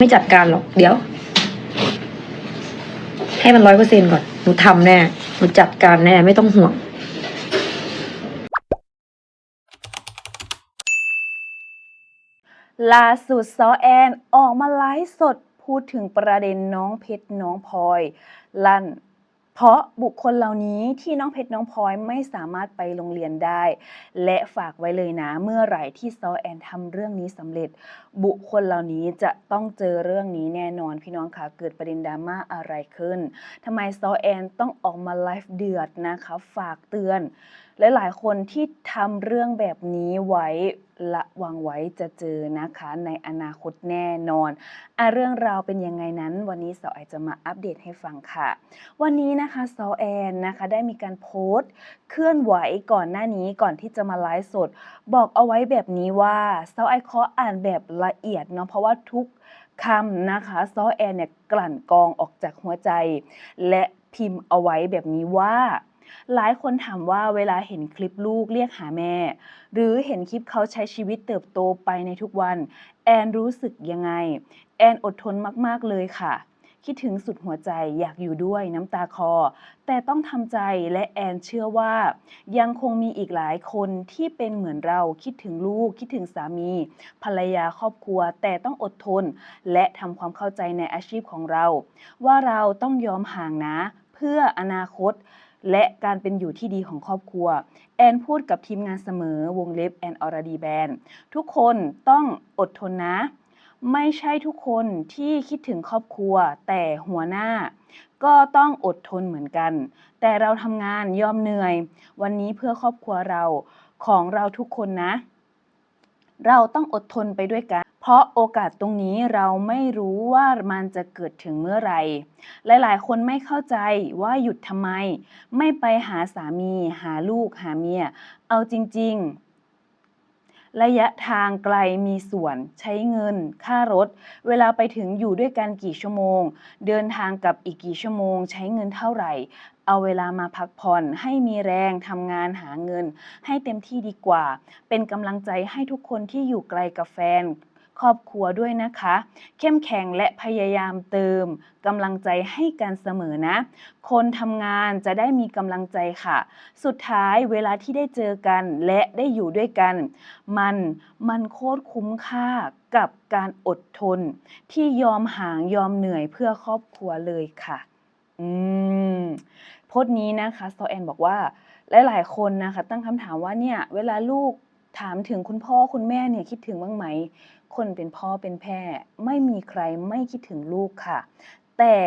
ไม่จัดการหรอก เดี๋ยว ให้มันร้อยเปอร์เซ็นก่อน หนูทำแน่ หนูจัดการแน่ ไม่ต้องห่วง ล่าสุดซอแอนออกมาไลฟ์สดพูดถึงประเด็นน้องเพชรน้องพลอย ลั่น เพราะบุคคลเหล่านี้ที่น้องเพชรน้องพลอยไม่สามารถไปโรงเรียนได้ และฝากไว้เลยนะ เมื่อไหร่ที่ซอแอนทำเรื่องนี้สำเร็จ บุคคลเหล่านี้จะต้องเจอเรื่องนี้แน่นอนพี่น้องคะเกิดประเด็นดราม่าอะไรขึ้นทำไมซอแอนต้องออกมาไลฟ์เดือดนะคะ ฝากเตือน หลายๆ คนที่ทำเรื่องแบบนี้ไว้ระวังไว้จะเจอนะคะ ในอนาคตแน่นอนอะเรื่องราวเป็นยังไงนั้น วันนี้สาวไอจะมาอัปเดตให้ฟังค่ะ วันนี้นะคะซอแอนนะคะได้มีการโพสต์เคลื่อนไหวก่อนหน้านี้ก่อนที่จะมาไลฟ์สด บอกเอาไว้แบบนี้ว่าซอไอขออ่านแบบละเอียดเนาะเพราะว่าทุกคำนะคะซอแอนเนี่ยกลั่นกรองออกจากหัวใจ และพิมพ์เอาไว้แบบนี้ว่า หลายคนถามว่าเวลาเห็นคลิปลูกเรียกหาแม่ หรือเห็นคลิปเขาใช้ชีวิตเติบโตไปในทุกวัน แอนรู้สึกยังไง แอนอดทนมาก ๆ เลยค่ะ คิดถึงสุดหัวใจอยากอยู่ด้วยน้ำตาคอ แต่ต้องทำใจและแอนเชื่อว่า ยังคงมีอีกหลายคนที่เป็นเหมือนเราคิดถึงลูกคิดถึงสามี ภรรยาครอบครัว แต่ต้องอดทน และทำความเข้าใจในอาชีพของเรา ว่าเราต้องยอมห่างนะ เพื่ออนาคต และการเป็นอยู่ที่ดีของครอบครัว แอนพูดกับทีมงานเสมอวงเล็บแอนอรดีแบนทุกคนต้องอดทนนะ ไม่ใช่ทุกคนที่คิดถึงครอบครัว แต่หัวหน้า ก็ต้องอดทนเหมือนกัน แต่เราทำงานยอมเหนื่อย วันนี้เพื่อครอบครัวเราของเราทุกคนนะ เราต้องอดทนไปด้วยกัน เพราะโอกาสตรงนี้เราไม่รู้ว่ามันจะเกิดถึงเมื่อไหร่ หลายๆ คนไม่เข้าใจว่าหยุดทำไม ไม่ไปหาสามี หาลูกหาเมีย เอาจริง ๆ ระยะทางไกลมีส่วน ใช้เงิน ค่ารถ เวลาไปถึงอยู่ด้วยกันกี่ชั่วโมง เดินทางกับอีกกี่ชั่วโมง ใช้เงินเท่าไหร่ เอาเวลามาพักผ่อนให้มีแรงทำงานหาเงิน ให้เต็มที่ดีกว่า เป็นกำลังใจให้ทุกคนที่อยู่ไกลกับแฟน ครอบครัวด้วยนะคะ เข้มแข็งและพยายามเติมกำลังใจให้กันเสมอนะ คนทำงานจะได้มีกำลังใจค่ะ สุดท้ายเวลาที่ได้เจอกันและได้อยู่ด้วยกัน มันมันโคตรคุ้มค่ากับการอดทน ที่ยอมห่างยอมเหนื่อยเพื่อครอบครัวเลยค่ะ อืมโพสต์นี้นะคะซอแอนบอกว่าหลายๆคนนะคะ ตั้งคำถามว่าเนี่ย เวลาลูกถามถึงคุณพ่อคุณแม่เนี่ยคิดถึงบ้างไหม คนเป็นพ่อเป็นแม่ไม่มีใครไม่คิดถึงลูกค่ะ แต่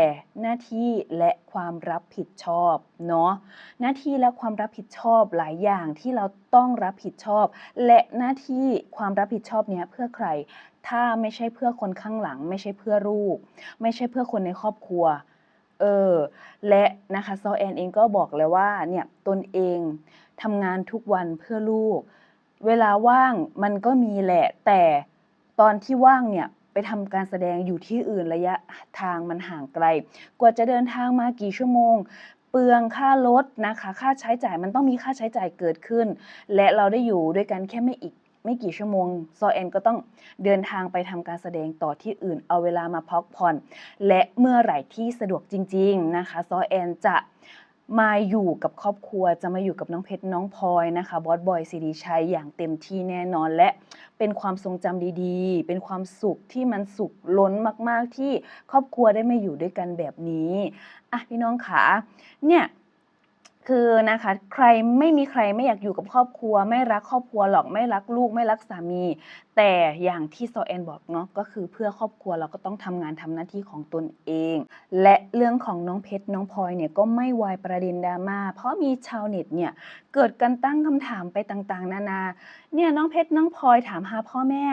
หน้าที่และความรับผิดชอบเนาะหน้าที่และความรับผิดชอบหลายอย่างที่เราต้องรับผิดชอบ และหน้าที่ความรับผิดชอบเนี้ยเพื่อใคร ถ้าไม่ใช่เพื่อคนข้างหลัง ไม่ใช่เพื่อลูก ไม่ใช่เพื่อคนในครอบครัวเออและนะคะซอแอนเองก็บอกเลยว่าเนี่ยตนเองทำงานทุกวันเพื่อลูก เวลาว่างมันก็มีแหละแต่ อนที่ว่างเนี่ยไปทำการแสดงอยู่ที่อื่นระยะทางมันห่างไกล กว่าจะเดินทางมากี่ชั่วโมง เปลืองค่ารถนะคะ ค่าใช้จ่ายมันต้องมีค่าใช้จ่ายเกิดขึ้น และเราได้อยู่ด้วยกันแค่ไม่อีกไม่กี่ชั่วโมงซอแอนก็ต้องเดินทางไปทำการแสดงต่อที่อื่น เอาเวลามาพักผ่อน และเมื่อไหร่ที่สะดวกจริง ๆนะคะ ซอแอนจะ มาอยู่กับครอบครัวจะมาอยู่กับน้องเพชรน้องพลอยนะคะบอสบอยสิริชัยอย่างเต็มที่แน่นอนและเป็นความทรงจำดีๆ เป็นความสุขที่มันสุขล้นมาก ๆ ที่ครอบครัวได้มาอยู่ด้วยกันแบบนี้อะพี่น้องขาเนี่ย คือนะคะใครไม่มีใครไม่อยากอยู่กับครอบครัว ไม่รักครอบครัวหรอกไม่รักลูกไม่รักสามี แต่อย่างที่โซอแอนบอกเนาะก็คือเพื่อครอบครัวเราก็ต้องทำงานทำหน้าที่ของตนเอง และเรื่องของน้องเพชรน้องพลอยเนี่ยก็ไม่วายประเด็นดราม่าเพราะมีชาวเน็ตเนี่ยเกิดการตั้งคำถามไปต่างๆ นานาเนี่ยน้องเพชรน้องพลอยถามหาพ่อแม่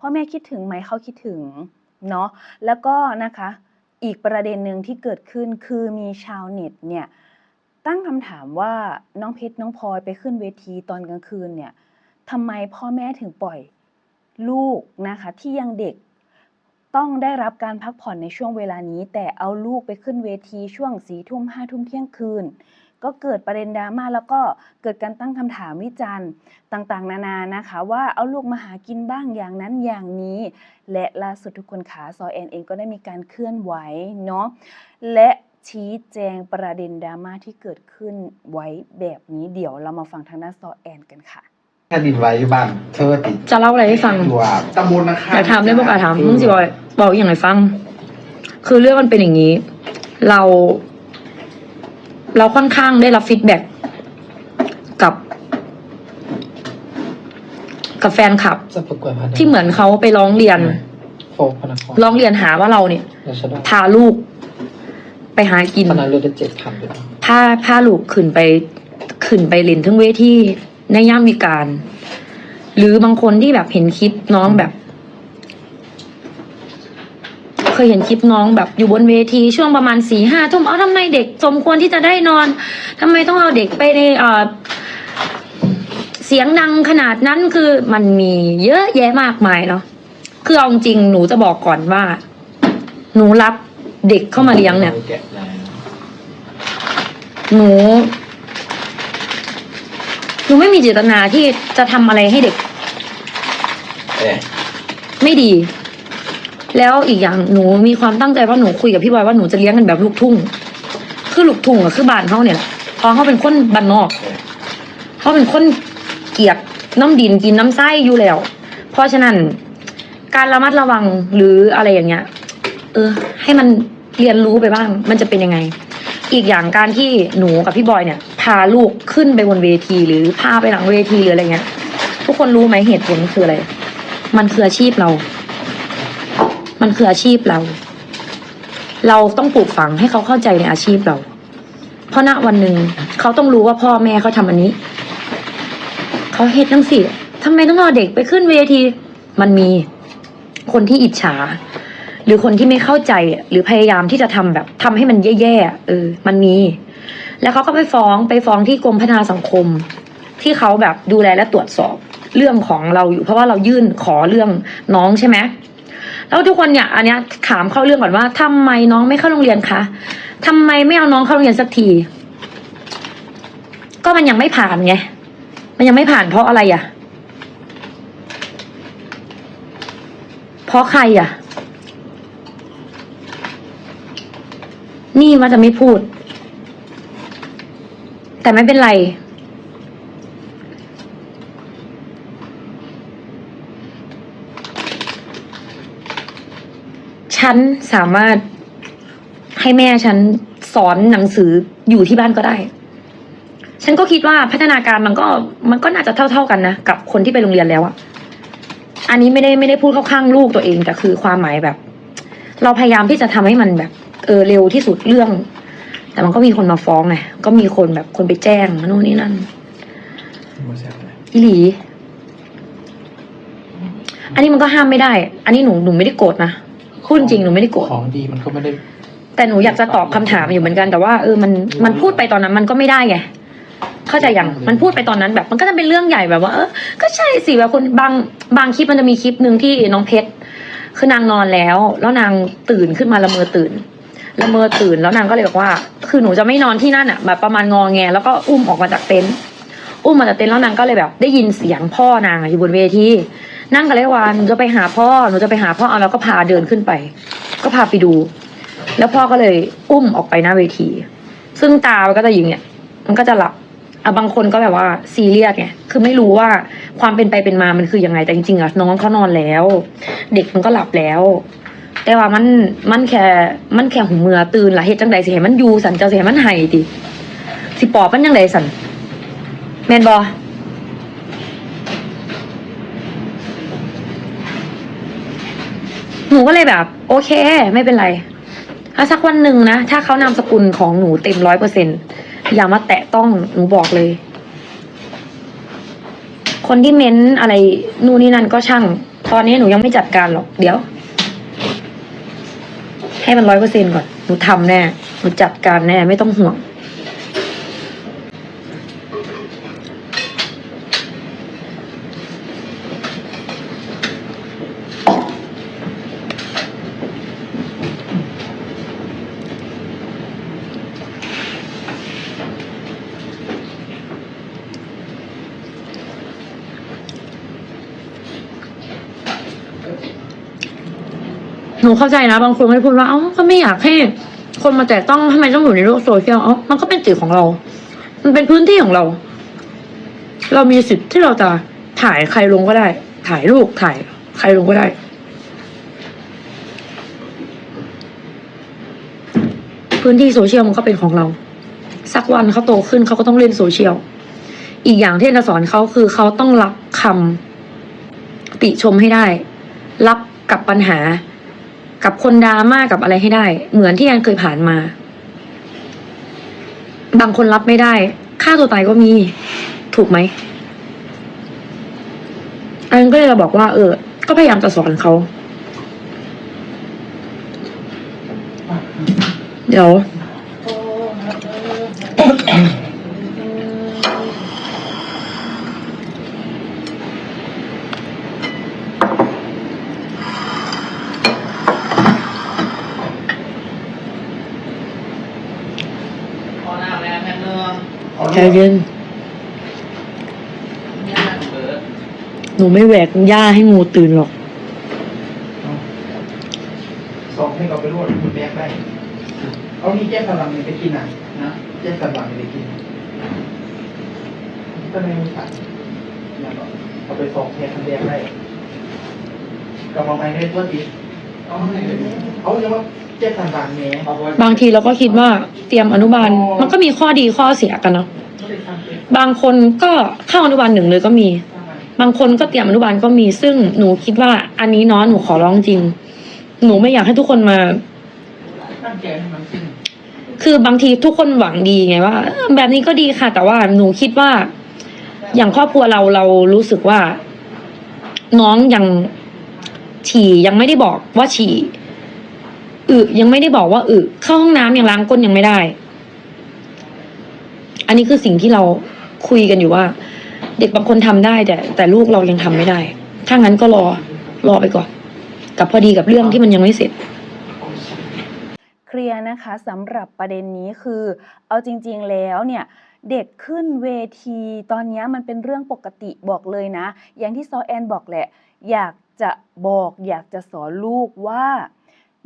พ่อแม่คิดถึงไหมเขาคิดถึงเนาะแล้วก็นะคะอีกประเด็นหนึ่งที่เกิดขึ้นคือมีชาวเน็ตเนี่ย ตั้งคำถามว่าน้องเพชรน้องพลอยไปขึ้นเวทีตอนกลางคืนเนี่ยทำไมพ่อแม่ถึงปล่อยลูกนะคะที่ยังเด็กต้องได้รับการพักผ่อนในช่วงเวลานี้ แต่เอาลูกไปขึ้นเวทีช่วงสี่ทุ่มห้าทุ่มเที่ยงคืน ก็เกิดประเด็นดราม่าแล้วก็เกิดการตั้งคำถามวิจารณ์ต่างๆ นานานะคะ ว่าเอาลูกมาหากินบ้างอย่างนั้นอย่างนี้ และล่าสุดทุกคนขาซอแอนเองก็ได้มีการเคลื่อนไหวเนาะและ ชี้แจงประเด็นดราม่าที่เกิดขึ้นไว้แบบนี้เดี๋ยวเรามาฟังทางด้านซอแอนกันค่ะแผ่นดินไหวอยู่บ้านเธอติดจะเล่าอะไรให้ฟังตัวตำบลนะคะอยากถามได้บอกอาถามมึงสิบอกบอกอย่างไรฟัง คือเรื่องมันเป็นอย่างนี้ เรา เราค่อนข้างได้รับฟีดแบ็กกับ กับแฟนคลับจะประกวดพัฒนาที่เหมือนเขาไปร้องเรียนโฟกพนักงานร้องเรียนหาว่าเราเนี่ยราชดาพาลูก ไปหากินพนักเรือได้เจ็ดพันเลยนะพาพาลูกขึ้นไปขึ้นไปเล่นทั้งเวทีในย่ามวิการ หรือบางคนที่แบบเห็นคลิปน้องแบบ เคยเห็นคลิปน้องแบบอยู่บนเวทีช่วงประมาณสี่ห้าทุ่มเอาทำไมเด็กสมควรที่จะได้นอนทำไมต้องเอาเด็กไปในเอ่อเสียงดังขนาดนั้นคือมันมีเยอะแยะมากมายเนาะคือเอาจริงๆหนูจะบอกก่อนว่า หนูรับ เด็กเข้ามาเลี้ยงเนี่ยแกะแล้วหนู หนูไม่มีเจตนาที่จะทำอะไรให้เด็กเอ๊ะไม่ดี แล้วอีกอย่างหนูมีความตั้งใจว่าหนูคุยกับพี่บอยว่าหนูจะเลี้ยงกันแบบลูกทุ่ง คือลูกทุ่งอะคือบ้านเขาเนี่ยแหละเพราะเขาเป็นคนบ้านนอก เขาเป็นคนเกลียดน้ำดินกินน้ำไส้อยู่แล้ว เพราะฉะนั้น การระมัดระวังหรืออะไรอย่างเงี้ย เออ ให้มันเรียนรู้ไปบ้าง มันจะเป็นยังไง อีกอย่างการที่หนูกับพี่บอยเนี่ย พาลูกขึ้นไปบนเวที หรือพาไปหลังเวทีหรืออะไรเงี้ย ทุกคนรู้ไหมเหตุผลคืออะไร มันคืออาชีพเรา มันคืออาชีพเรา เราต้องปลูกฝังให้เขาเข้าใจในอาชีพเรา เพราะณวันหนึ่งเขาต้องรู้ว่าพ่อแม่เขาทำอันนี้ เขาเฮ็ดทั้งสิทำไมต้องเอาเด็กไปขึ้นเวที มันมีคนที่อิจฉา หรือคนที่ไม่เข้าใจหรือพยายามที่จะทำแบบทำให้มันแย่ๆเออ มันมี แล้วเขาก็ไปฟ้องไปฟ้องที่กรมพัฒนาสังคม ที่เขาแบบดูแลและตรวจสอบเรื่องของเราอยู่ เพราะว่าเรายื่นขอเรื่องน้องใช่ไหมแล้วทุกคนเนี่ยอันเนี้ยถามเข้าเรื่องก่อนว่าทำไมน้องไม่เข้าโรงเรียนคะทำไมไม่เอาน้องเข้าโรงเรียนสักที ก็มันยังไม่ผ่านไงมันยังไม่ผ่านเพราะอะไรอะ เพราะใครอะ นี่ว่าจะไม่พูด แต่ไม่เป็นไร ฉันสามารถให้แม่ฉันสอนหนังสืออยู่ที่บ้านก็ได้ ฉันก็คิดว่าพัฒนาการมันก็มันก็น่าจะเท่า ๆกันนะ กับคนที่ไปโรงเรียนแล้วอะอันนี้ไม่ได้ไม่ได้พูดเข้าข้างลูกตัวเองแต่คือความหมายแบบ เราพยายามที่จะทำให้มันแบบ เออเร็วที่สุดเรื่อง แต่มันก็มีคนมาฟ้องไงก็มีคนแบบคนไปแจ้งนู่นนี่นั่นไม่ใช่อะไรอีหลี อันนี้มันก็ห้ามไม่ได้ อันนี้หนูหนูไม่ได้โกรธนะพูดจริงหนูไม่ได้โกรธของดีมันก็ไม่ได้ แต่หนูอยากจะตอบคำถามอยู่เหมือนกันแต่ว่าเออมันมันพูดไปตอนนั้นมันก็ไม่ได้ไงเข้าใจยังมันพูดไปตอนนั้นแบบ มันก็จะเป็นเรื่องใหญ่แบบว่าเออก็ใช่สิแบบคนบางบางคลิปมันจะมีคลิปหนึ่งที่น้องเพชรคือนางนอนแล้ว แล้วนางตื่นขึ้นมาละเมอตื่น ละเมอตื่นแล้วนางก็เลยบอกว่า คือหนูจะไม่นอนที่นั่นอะแบบประมาณงอแงแล้วก็อุ้มออกมาจากเต็นท์อุ้มมาจากเต็นท์แล้วนางก็เลยแบบ ได้ยินเสียงพ่อนางอยู่บนเวทีนั่งก็เลยว่าหนูจะไปหาพ่อหนูจะไปหาพ่อเอาแล้วก็พาเดินขึ้นไป ก็พาไปดู แล้วพ่อก็เลยอุ้มออกไปหน้าเวที ซึ่งตามันก็จะอยู่เงี้ยมันก็จะหลับอะบางคนก็แบบว่าซีเรียสไงคือไม่รู้ว่าความเป็นไปเป็นมามันคือยังไงแต่จริงๆอะน้องเขานอนแล้ว เด็กมันก็หลับแล้ว แต่ว่ามันมันแค่มันแค่หูเมือตื่นละเฮ็ดจังใดสิให้มันอยู่สันจะสิให้มันไห้ติสิปอบมันยังไงสันแมนบอหนูก็เลยแบบ โอเค ไม่เป็นไรถ้าสักวันหนึ่งนะ ถ้าเขานามสกุลของหนูเต็มร้อยเปอร์เซ็นอย่ามาแตะต้องหนูบอกเลย คนที่เม้นอะไรนู่นนี่นั่นก็ช่าง ตอนนี้หนูยังไม่จัดการหรอก เดี๋ยว ให้มันร้อยเปอร์เซ็นก่อน หนูทำแน่ หนูจัดการแน่ ไม่ต้องห่วง นูเข้าใจนะบางคนก็จะพูดว่าเอ้าก็ไม่อยากให้คนมาแตะต้องทำไมต้องอยู่ในโลกโซเชียลเอ้ามันก็เป็นสิทธิ์ของเรา มันเป็นพื้นที่ของเรา เรามีสิทธิ์ที่เราจะถ่ายใครลงก็ได้ ถ่ายรูปถ่าย ใครลงก็ได้พื้นที่โซเชียลมันก็เป็นของเรา สักวันเขาโตขึ้นเขาก็ต้องเล่นโซเชียล อีกอย่างที่จะสอนเขาคือเขาต้องรับคำติชมให้ได้ รับกับปัญหา กับคนดราม่ากับอะไรให้ได้ เหมือนที่แอนเคยผ่านมา บางคนรับไม่ได้ฆ่าตัวตายก็มี ถูกไหมอันก็เลยบอกว่า เออ ก็พยายามจะสอนเขา เดี๋ยว พอหน้าแม่แม่เนือง ใจเย็นย่าเบิร์ดหนูไม่แหวกหญ้าให้งูตื่นหรอกสองให้เราไปรวดคุณแบกได้ เอานี่แจ้งกำลังไปกินอะนะแจ้งกำลังไปกินก็ไม่มีขัดเอาไปสองแทนคันแบกได้กำลังไปได้ตัวติดเอาไม่เอาอย่าว่าแจ้งกำลังแหม่เอาไว้บางทีเราก็คิดว่าเตรียมอนุบาล มันก็มีข้อดีข้อเสียกันเนาะ บางคนก็เข้าอนุบาลหนึ่งเลยก็มี บางคนก็เตรียมอนุบาลก็มี ซึ่งหนูคิดว่าอันนี้เนาะหนูขอร้องจริง หนูไม่อยากให้ทุกคนมาคือบางทีทุกคนหวังดีไงว่า แบบนี้ก็ดีค่ะ แต่ว่าหนูคิดว่า อย่างครอบครัวเราเรารู้สึกว่า น้องยังฉี่ยังไม่ได้บอกว่าฉี่อึยังไม่ได้บอกว่าอึเข้าห้องน้ำยังล้างก้นยังไม่ได้ อันนี้คือสิ่งที่เรา คุยกันอยู่ว่า เด็กบางคนทำได้แต่ แต่ลูกเรายังทำไม่ได้ ถ้างั้นก็รอรอไปก่อน กับพอดีกับเรื่องที่มันยังไม่เสร็จเคลียร์นะคะสำหรับประเด็นนี้คือ เอาจริง ๆ แล้วเนี่ยเด็กขึ้นเวที ตอนนี้มันเป็นเรื่องปกติบอกเลยนะ อย่างที่ซอแอนบอกแหละ อยากจะบอกอยากจะสอนลูกว่า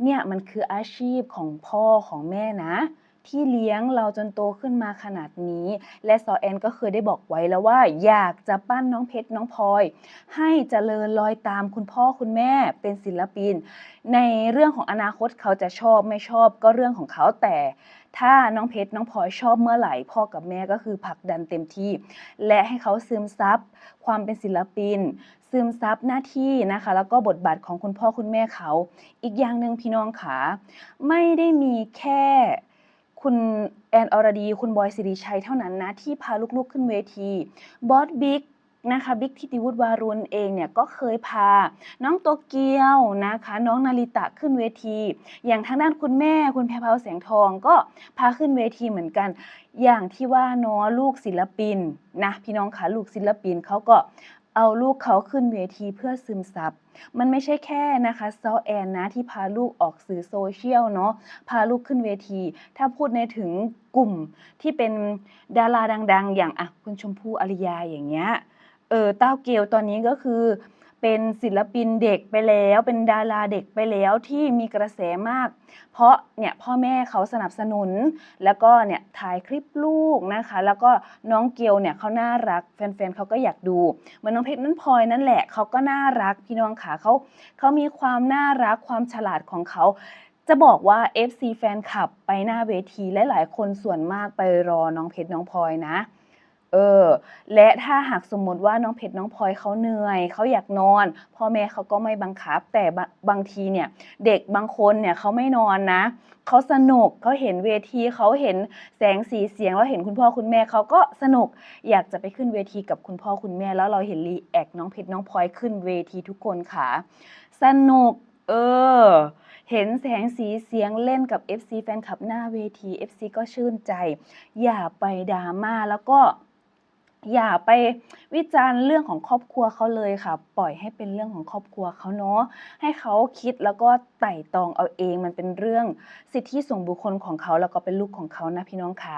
เนี่ยมันคืออาชีพของพ่อของแม่นะ ที่เลี้ยงเราจนโตขึ้นมาขนาดนี้ และซอแอนก็เคยได้บอกไว้แล้วว่า อยากจะปั้นน้องเพชรน้องพลอย ให้เจริญรอยตามคุณพ่อคุณแม่เป็นศิลปิน ในเรื่องของอนาคตเขาจะชอบไม่ชอบก็เรื่องของเขาแต่ ถ้าน้องเพชรน้องพลอยชอบเมื่อไหร่พ่อกับแม่ก็คือผลักดันเต็มที่ และให้เขาซึมซับความเป็นศิลปิน ซึมซับหน้าที่นะคะ แล้วก็บทบาทของคุณพ่อคุณแม่เขา อีกอย่างหนึ่งพี่น้องขาไม่ได้มีแค่ คุณแอนอรดี คุณบอยสิริชัยเท่านั้นนะ ที่พาลูกๆขึ้นเวทีบอสบิ๊กนะคะบิ๊กทิติวุฒิวารุณเองเนี่ยก็เคยพาน้องโตเกียวนะคะ น้องนาริตะขึ้นเวที อย่างทางด้านคุณแม่คุณแพรพาวแสงทองก็พาขึ้นเวทีเหมือนกัน อย่างที่ว่านาะลูกศิลปินนะพี่น้องคะลูกศิลปินเขาก็ เอาลูกเขาขึ้นเวทีเพื่อซึมซับ มันไม่ใช่แค่นะคะซอแอนนะที่พาลูกออกสื่อโซเชียลเนาะพาลูกขึ้นเวที ถ้าพูดในถึงกลุ่มที่เป็นดาราดัง ๆ อย่างอะคุณชมพู่อริยาอย่างเงี้ยเออเต้าเกลตอนนี้ก็คือ เป็นศิลปินเด็กไปแล้ว เป็นดาราเด็กไปแล้วที่มีกระแสมาก เพราะเนี่ยพ่อแม่เขาสนับสนุน แล้วก็เนี่ยถ่ายคลิปลูกนะคะ แล้วก็น้องเกียวเนี่ยเขาน่ารักแฟนๆเขาก็อยากดูเหมือนน้องเพชรนั้นพลอยนั่นแหละเขาก็น่ารักพี่น้องขาเขาเขามีความน่ารักความฉลาดของเขาจะบอกว่า FC แฟนคลับไปหน้าเวทีและหลายคนส่วนมากไปรอน้องเพชรน้องพลอยนะ เออ และถ้าหากสมมติว่าน้องเพชรน้องพลอยเขาเหนื่อยเขาอยากนอน พ่อแม่เขาก็ไม่บังคับ แต่บางทีเนี่ย เด็กบางคนเนี่ยเขาไม่นอนนะเขาสนุกเขาเห็นเวทีเขาเห็นแสงสีเสียงแล้วเห็นคุณพ่อคุณแม่เขาก็สนุก อยากจะไปขึ้นเวทีกับคุณพ่อคุณแม่ แล้วเราเห็นรีแอคน้องเพชรน้องพลอยขึ้นเวทีทุกคนค่ะ สนุก เออเห็นแสงสีเสียงเล่นกับ FC แฟนคลับหน้าเวที FC ก็ชื่นใจ อย่าไปดราม่าแล้วก็ อย่าไปวิจารณ์เรื่องของครอบครัวเขาเลยค่ะ ปล่อยให้เป็นเรื่องของครอบครัวเขาเนาะให้เขาคิดแล้วก็ไต่ตองเอาเองมันเป็นเรื่องสิทธิส่วนบุคคลของเขาแล้วก็เป็นลูกของเขานะพี่น้องขา